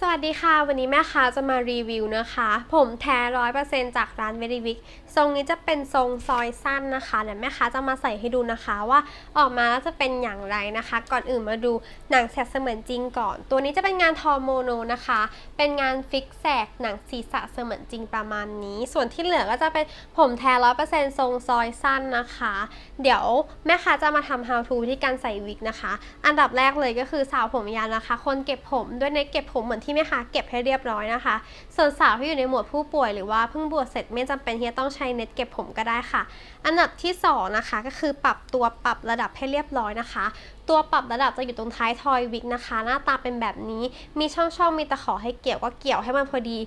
สวัสดีค่ะ วันนี้แม่ค้าจะมารีวิวนะคะ ผมแท้ร้อยเปอร์เซ็นจากร้านเวดิวิกทรงนี้จะเป็นทรงซอยสั้นนะคะเดี๋ยวแม่ค้าจะมาใส่ให้ดูนะคะว่าออกมาแล้วจะเป็นอย่างไรนะคะ ก่อนอื่นมาดูหนังแสกเสมือนจริงก่อน ตัวนี้จะเป็นงานทอโมโนนะคะ เป็นงานฟิกแสกหนังศีรษะเสมือนจริงประมาณนี้ ส่วนที่เหลือก็จะเป็นผมแท้ร้อยเปอร์เซ็นทรงซอยสั้นนะคะ เดี๋ยวแม่ค้าจะมาทำ how to ที่การใส่วิกนะคะ อันดับแรกเลยก็คือสาวผมยาวนะคะ คนเก็บผมด้วยเน็ตเก็บผมเหมือนที่แม่ค้าเก็บให้เรียบร้อยนะคะ ส่วนสาวที่อยู่ในหมวดผู้ป่วยหรือว่าเพิ่งบวชเสร็จไม่จำเป็นที่จะต้องใช้เน็ตเก็บผมก็ได้ค่ะ อันดับที่สองนะคะก็คือปรับตัวปรับระดับให้เรียบร้อยนะคะ ตัวปรับระดับจะอยู่ตรงท้ายทอยวิกนะคะ หน้าตาเป็นแบบนี้มีช่องๆมีตะขอให้เกี่ยวก็เกี่ยวให้มันพอดี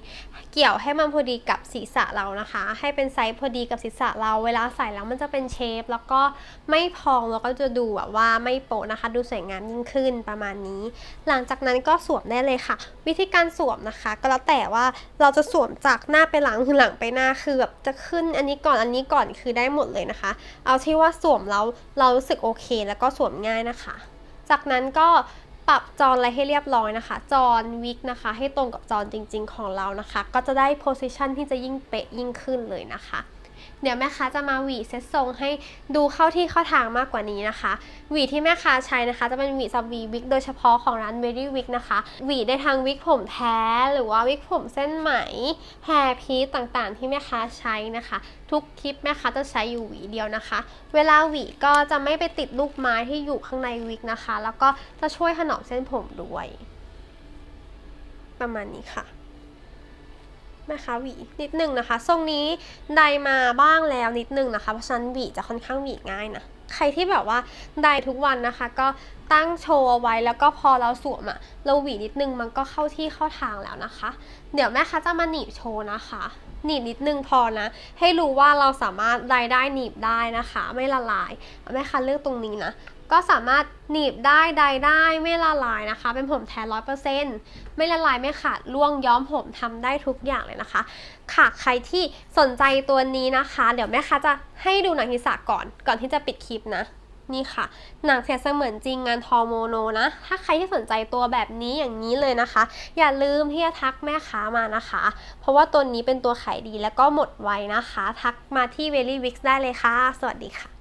เกี่ยวให้มันพอดีกับศีรษะเรานะคะ ให้เป็นไซส์พอดีกับศีรษะเราเวลาใส่แล้วมันจะเป็นเชฟแล้วก็ไม่พองแล้วก็จะดูแบบว่าไม่โปะนะคะ ดูสวยงามยิ่งขึ้นประมาณนี้ หลังจากนั้นก็สวมได้เลยค่ะ วิธีการสวมนะคะ ก็แล้วแต่ว่าเราจะสวมจากหน้าไปหลังหรือหลังไปหน้าคือแบบจะขึ้นอันนี้ก่อนอันนี้ก่อนคือได้หมดเลยนะคะ เอาที่ว่าสวมแล้วเรารู้สึกโอเค แล้วก็สวมง่ายนะคะ จากนั้นก็ปรับจอนอะไรให้เรียบร้อยนะคะ จอนวิกนะคะ ให้ตรงกับจอนจริง ๆ ของเรานะคะ ก็จะได้โพสิชันที่จะยิ่งเป๊ะยิ่งขึ้นเลยนะคะ เดี๋ยวแม่ค้าจะมาหวีเซตทรงให้ดูเข้าที่เข้าทางมากกว่านี้นะคะหวีที่แม่ค้าใช้นะคะ จะเป็นหวีซับหวีวิกโดยเฉพาะของร้าน Very Wig นะคะหวีได้ทั้งวิกผมแท้หรือว่าวิกผมเส้นไหมแฮร์พีซต่างๆ ที่แม่ค้าใช้นะคะ ทุกคลิปแม่ค้าจะใช้อยู่หวีเดียวนะคะ เวลาหวีก็จะไม่ไปติดลูกไม้ที่อยู่ข้างในวิกนะคะ แล้วก็จะช่วยถนอมเส้นผมด้วย ประมาณนี้ค่ะ นะคะหวีนิดนึงนะคะ ทรงนี้ไดมาบ้างแล้วนิดนึงนะคะ เพราะฉะนั้นหวีจะค่อนข้างหวีง่ายนะ ใครที่แบบว่าไดทุกวันนะคะ ก็ ตั้งโชว์เอาไว้แล้วก็พอเราสวมอะเราหวีนิดนึงมันก็เข้าที่เข้าทางแล้วนะคะ เดี๋ยวแม่ค้าจะมาหนีบโชว์นะคะหนีบนิดนึงพอนะ ให้รู้ว่าเราสามารถไดได้หนีบได้นะคะ ไม่ละลายแม่ค้าเลือกตรงนี้นะก็สามารถหนีบได้ใดได้ไม่ละลายนะคะ เป็นผมแท้ร้อยเปอร์เซ็นต์ไม่ละลายไม่ขาดร่วงย้อมผมทำได้ทุกอย่างเลยนะคะ ค่ะใครที่สนใจตัวนี้นะคะ เดี๋ยวแม่ค้าจะให้ดูหนังศีรษะก่อนก่อนที่จะปิดคลิปนะ นี่ค่ะ หนังเสียเสมือนจริงงานทอโมโนนะ ถ้าใครที่สนใจตัวแบบนี้อย่างนี้เลยนะคะ อย่าลืมที่จะทักแม่ค้ามานะคะ เพราะว่าตัวนี้เป็นตัวขายดีแล้วก็หมดไวนะคะ ทักมาที่ v e r y w i x ได้เลยค่ะ สวัสดีค่ะ